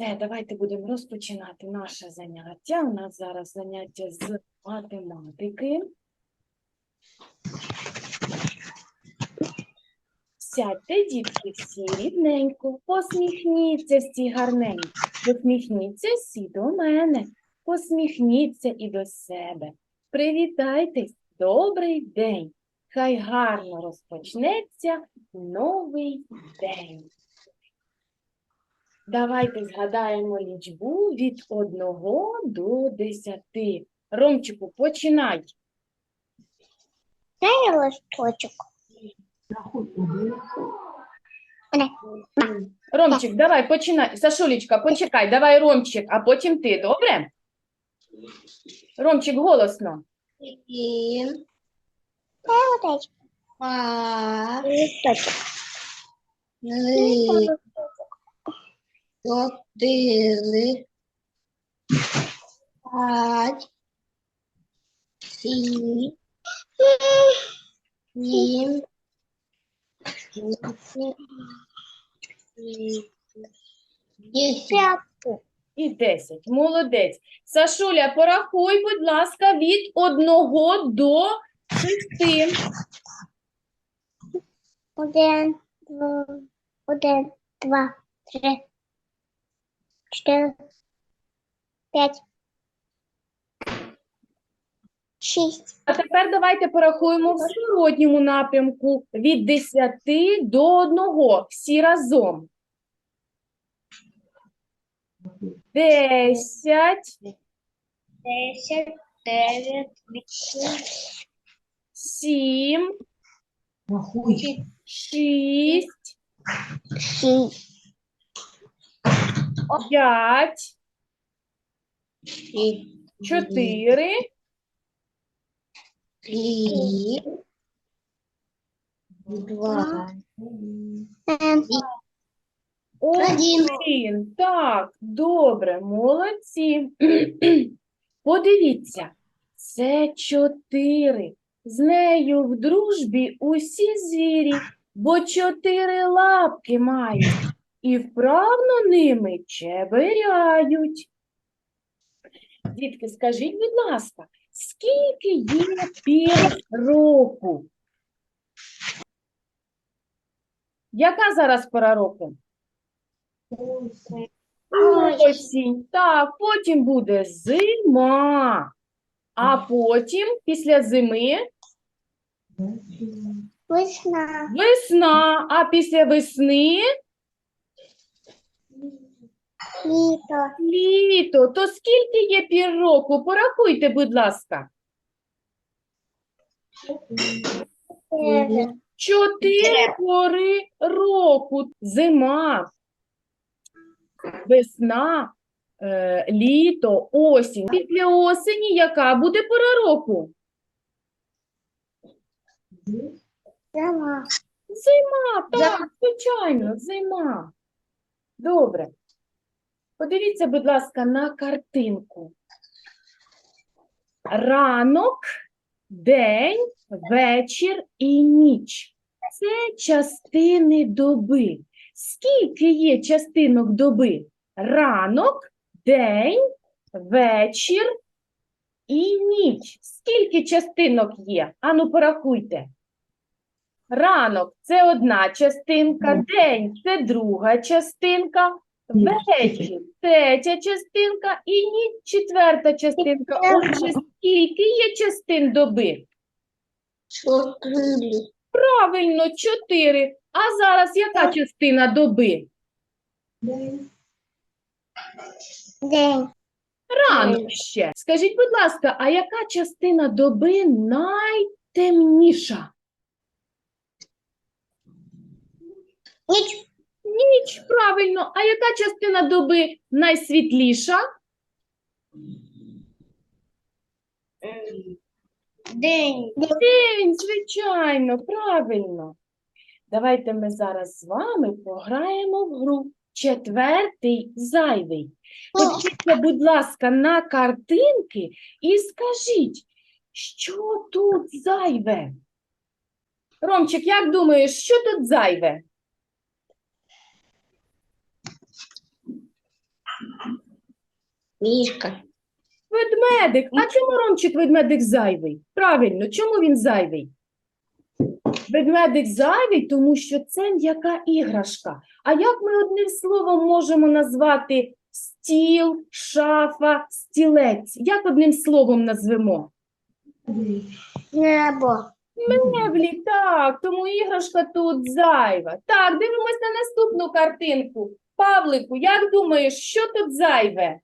Все, давайте будемо розпочинати наше заняття. У нас зараз заняття з математики. Сядьте, дітки, всі рівненько, посміхніться всі гарненько, посміхніться всі до мене, посміхніться і до себе. Привітайтесь, добрий день! Хай гарно розпочнеться новий день. Давайте згадаємо лічбу від 1 до 10. Ромчику, починай. Дай листочок. Ромчик, давай, починай. Сашулечка, почекай, давай, Ромчик, а потім ти, добре? Ромчик, голосно. Один. Дай листочок. Два. Листочок. Три. Чотири. П'ять. Сім. Сім. Десять. І 10. Молодець. Сашуля, порахуй, будь ласка, від 1 до 6. Один, два, один, два, три, чотири, п'ять, шість, А тепер давайте порахуємо в зворотньому напрямку від 10 до 1. Всі разом. 10, десять, дев'ять, вісім, 7, Рахуй. 6, шість, 5, шість, 4, три, два, Один. Один. Так, добре, молодці. Подивіться, це чотири. З нею в дружбі усі звірі, бо чотири лапки мають і вправно ними чеберяють. Дітки, скажіть, будь ласка, скільки є пір року? Яка зараз пора року? Осінь. Так, потім буде зима. А потім, після зими, весна, весна. А після весни літо, літо. То скільки є пір року? Порахуйте, будь ласка. Чотири пори року. Зима, весна, е, літо, осінь. Після осені яка буде пора року? зима, Зима, так, звичайно, зима. Добре. Подивіться, будь ласка, на картинку. Ранок, день, вечір і ніч. Це частини доби. Скільки є частинок доби? Ранок, день, вечір і ніч. Скільки частинок є? Ану, порахуйте. Ранок це одна частинка, день це друга частинка, вечір третя частинка і ніч четверта частинка. Отже, скільки є частин доби? чотири, Правильно, чотири. А зараз яка частина доби? день, Ранок ще. Скажіть, будь ласка, а яка частина доби найтемніша? ніч, Ніч, правильно. А яка частина доби найсвітліша? день, День, звичайно, правильно. Давайте ми зараз з вами пограємо в гру. Четвертий зайвий. Подивіться, будь ласка, на картинки і скажіть, що тут зайве? Ромчик, як думаєш, що тут зайве? Мишка. Ведмедик. А чому Ромчик ведмедик зайвий? Правильно, чому він зайвий? Ведмедик зайвий, тому що це м'яка іграшка. А як ми одним словом можемо назвати стіл, шафа, стілець? Як одним словом назвемо? Небо. Меблі, так, тому іграшка тут зайва. Так, дивимось на наступну картинку. Павлику, як думаєш, що тут зайве?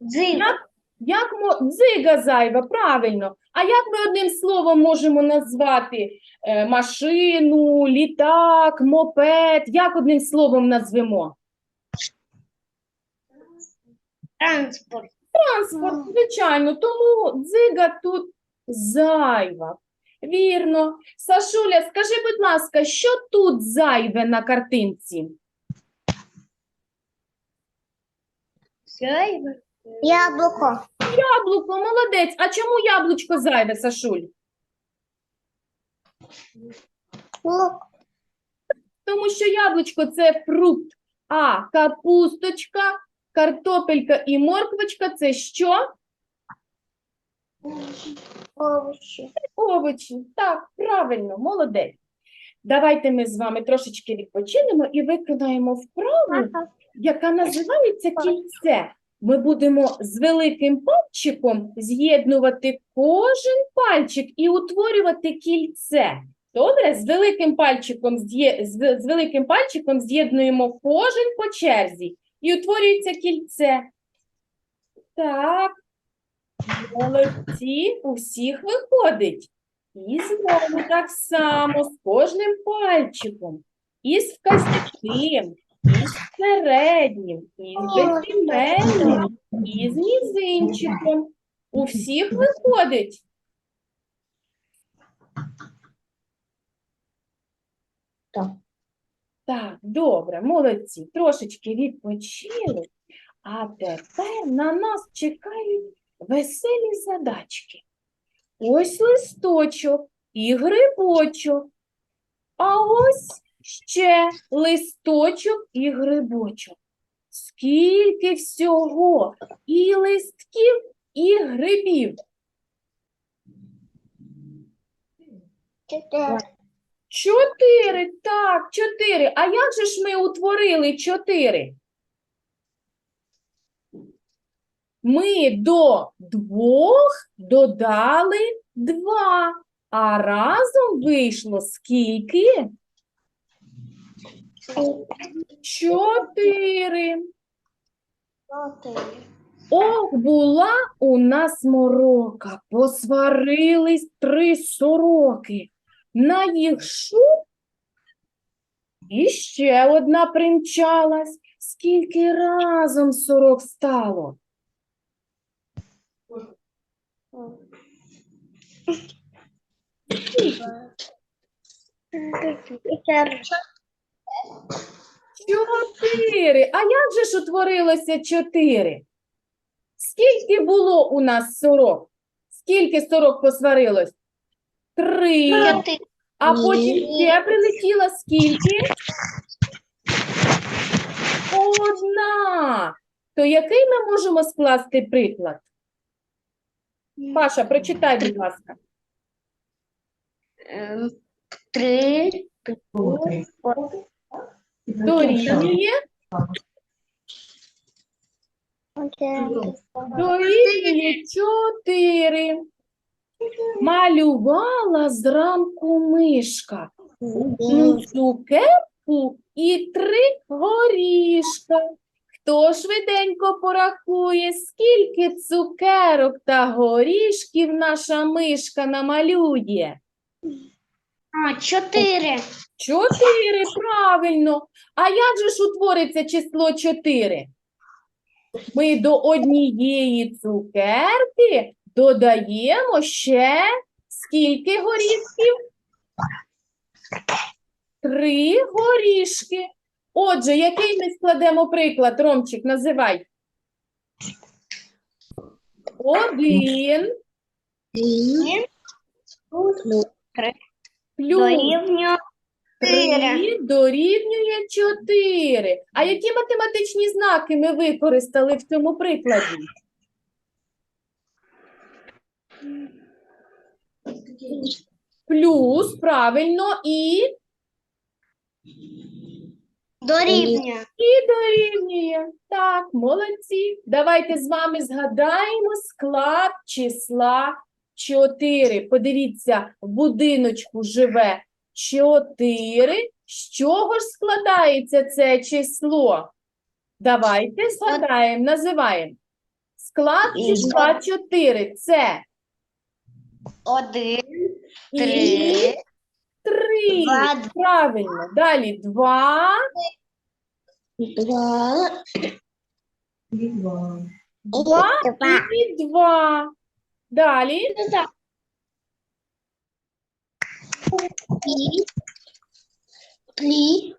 Дзин. Як, як мо... дзига зайва, правильно. А як ми одним словом можемо назвати е, машину, літак, мопед? Як одним словом назвемо? Транспорт. Транспорт, звичайно, тому дзига тут зайва. Вірно. Сашуля, скажи, будь ласка, що тут зайве на картинці? Яблоко. Яблуко, молодець. А чому яблучко зайве, Сашуль? Лук. Тому що яблучко це фрукт, а капусточка, картопелька і морквочка це що? Овощи. Овочі. Так, правильно, молодець. Давайте ми з вами трошечки відпочинемо і виконаємо вправу, яка називається кільце. Ми будемо з великим пальчиком з'єднувати кожен пальчик і утворювати кільце. Добре, з великим пальчиком з великим пальчиком з'єднуємо кожен по черзі і утворюється кільце. Так. Молодці, у всіх виходить. І знову так само з кожним пальчиком. І з вказівним, і з середнім, і з безіменним, і з мізинчиком. У всіх виходить. Так. Так, добре, молодці. Трошечки відпочили. А тепер на нас чекають веселі задачки. Ось листочок і грибочок. А ось ще листочок і грибочок. Скільки всього і листків, і грибів. Чотири. Чотири, так, чотири. А як же ж ми утворили чотири? Ми до двох додали два, а разом вийшло скільки? Чотири. Ох, була у нас морока, посварились три сороки. На їх шум і ще одна примчалась. Скільки разом сорок стало? Чотири. А як же ж утворилося чотири? Скільки було у нас сорок? Скільки сорок посварилось? Три. А потім ще прилетіла скільки? Одна. То який ми можемо скласти приклад? Паша, прочитай, будь ласка. Ем, Три. Дорівнює, дорівнює чотири. Малювала зранку мишка. Одну цукерку і три горішка. Хто швиденько порахує, скільки цукерок та горішків наша мишка намалює? А, чотири. Чотири, правильно. А як же ж утвориться число чотири? Ми до однієї цукерки додаємо ще скільки горішків? Три горішки. Отже, який ми складемо приклад, Ромчик, називай. Один плюс Дорівнює 3 дорівнює 4. А які математичні знаки ми використали в цьому прикладі? Плюс, правильно, і, Дорівнює. і дорівнює. Так, молодці. Давайте з вами згадаємо склад числа 4. Подивіться, в будиночку живе 4. З чого ж складається це число? Давайте згадаємо, називаємо. Склад числа 4 – це Один, і три, два, Правильно. Далі 2, два, І два. два. і 2. Далі Три, три.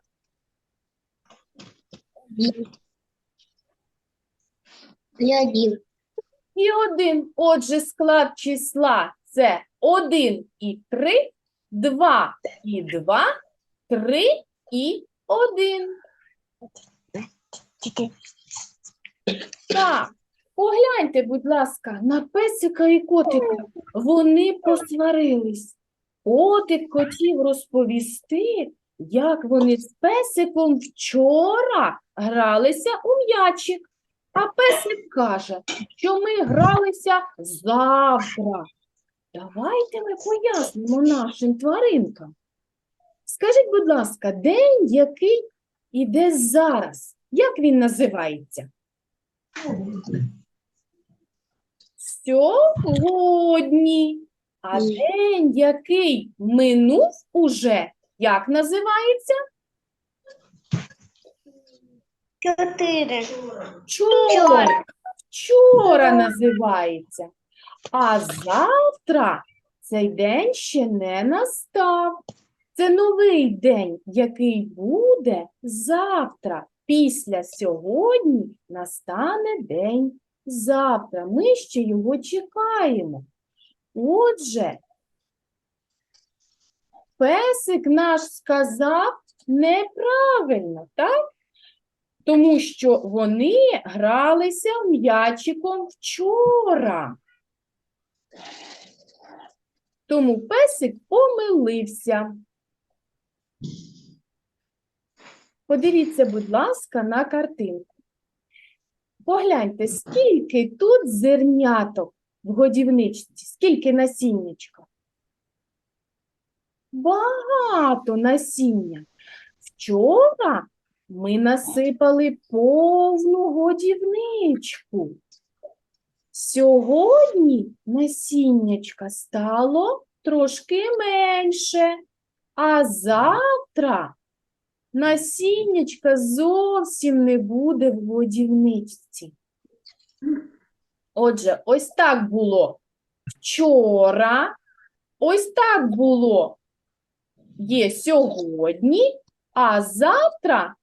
І один. і 1. Отже, склад числа – це 1 і 3, 2 і 2, 3 і 1. Так, погляньте, будь ласка, на песика і котика. Вони посварились. Котик хотів розповісти, як вони з песиком вчора гралися у м'ячик. А песик каже, що ми гралися завтра. Давайте ми пояснимо нашим тваринкам. Скажіть, будь ласка, день, який іде зараз, як він називається? Сьогодні. А день, який минув уже, як називається? Чотири. Вчора. Вчора називається. А завтра цей день ще не настав. Це новий день, який буде завтра. Після сьогодні настане день завтра. Ми ще його чекаємо. Отже, песик наш сказав неправильно, так? Тому що вони гралися м'ячиком вчора. Тому песик помилився. Подивіться, будь ласка, на картинку. Погляньте, скільки тут зерняток в годівничці, скільки насіннячка. Багато насіння. Вчора ми насипали повну годівничку. Сьогодні насіннячка стало трошки менше, а завтра насіннячка зовсім не буде в годівничці. Отже, ось так було вчора, ось так було є сьогодні, а завтра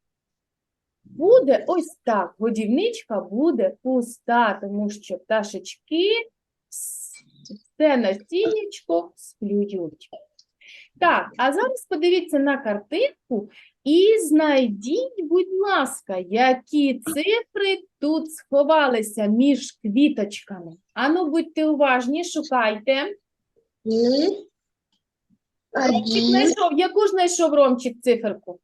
буде ось так. Годівничка буде пуста, тому що пташечки вс- все насіннячко сплюють. Так, а зараз подивіться на картинку і знайдіть, будь ласка, які цифри тут сховалися між квіточками. Ану, будьте уважні, шукайте. Ромчик знайшов. Яку ж знайшов Ромчик циферку?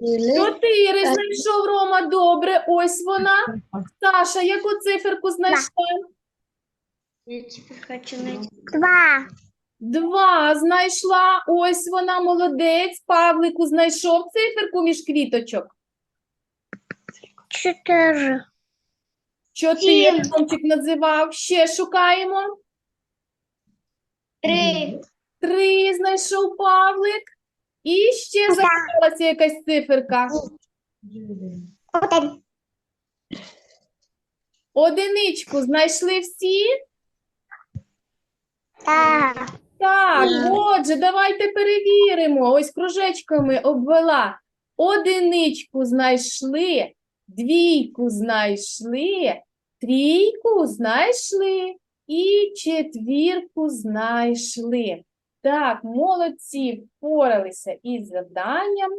Чотири, знайшов Рома. Добре, ось вона. Саша, яку циферку знайшла? Два. Два знайшла. Ось вона, молодець. Павлику знайшов циферку між квіточок. Чотири. Чотири Ромчик називав. Ще шукаємо. Три, Три знайшов Павлик. І ще залишилася якась циферка. Один. Одиничку знайшли всі? Так. Так, отже, давайте перевіримо. Ось кружечками обвела. Одиничку знайшли, двійку знайшли, трійку знайшли. І четвірку знайшли. Так, молодці, впоралися із завданням.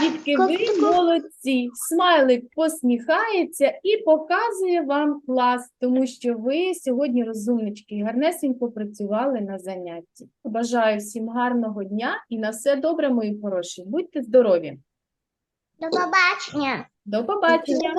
Дітки, ви молодці. Смайлик посміхається і показує вам клас, тому що ви сьогодні розумнички і гарнесенько працювали на занятті. Бажаю всім гарного дня і на все добре, мої хороші. Будьте здорові. До побачення. До побачення.